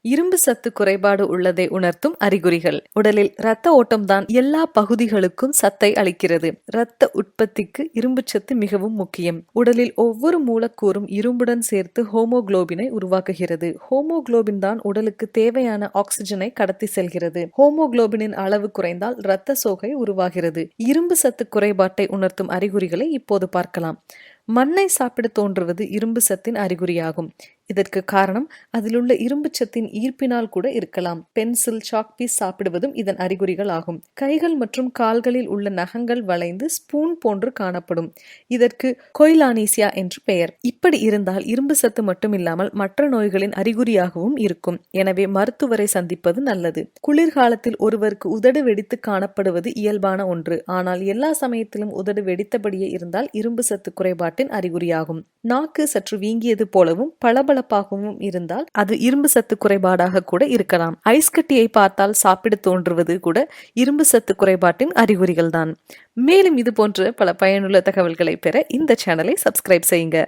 இரும்பு சத்து குறைபாடு உள்ளதை உணர்த்தும் அறிகுறிகள். உடலில் இரத்த ஓட்டம்தான் எல்லா பகுதிகளுக்கும் சத்தை அளிக்கிறது. இரத்த உற்பத்திக்கு இரும்பு சத்து மிகவும் முக்கியம். உடலில் ஒவ்வொரு மூலக்கூறும் இரும்புடன் சேர்த்து ஹோமோகுளோபினை உருவாக்குகிறது. ஹோமோகுளோபின் தான் உடலுக்கு தேவையான ஆக்சிஜனை கடத்தி செல்கிறது. ஹோமோகுளோபினின் அளவு குறைந்தால் இரத்த சோகை உருவாகிறது. இரும்பு சத்து குறைபாட்டை உணர்த்தும் அறிகுறிகளை இப்போது பார்க்கலாம். மண்ணை சாப்பிட தோன்றுவது இரும்பு சத்தின் அறிகுறியாகும். இதற்கு காரணம் அதிலுள்ள இரும்பு சத்தின் ஈர்ப்பினால் கூட இருக்கலாம். பென்சில் சாக்பீஸ் சாப்பிடுவதும் இதன் அறிகுறிகள் ஆகும். கைகள் மற்றும் கால்களில் உள்ள நகங்கள் வளைந்து ஸ்பூன் போன்று காணப்படும். இதற்கு கொய்லானீசியா என்று பெயர். இப்படி இருந்தால் இரும்பு சத்து மட்டுமில்லாமல் மற்ற நோய்களின் அறிகுறியாகவும் இருக்கும். எனவே மருத்துவரை சந்திப்பது நல்லது. குளிர்காலத்தில் ஒருவருக்கு உதடு வெடித்து காணப்படுவது இயல்பான ஒன்று. ஆனால் எல்லா சமயத்திலும் உதடு வெடித்தபடியே இருந்தால் இரும்பு சத்து குறைபாட்டின் அறிகுறியாகும். நாக்கு சற்று வீங்கியது போலவும் பளபளப்பாகவும் இருந்தால் அது இரும்பு சத்து குறைபாடாக கூட இருக்கலாம். ஐஸ் கட்டியை பார்த்தால் சாப்பிட தோன்றுவது கூட இரும்பு சத்து குறைபாட்டின் அறிகுறிகள் தான் மேலும் இது போன்ற பல பயனுள்ள தகவல்களை பெற இந்த சேனலை சப்ஸ்கிரைப் செய்யுங்க.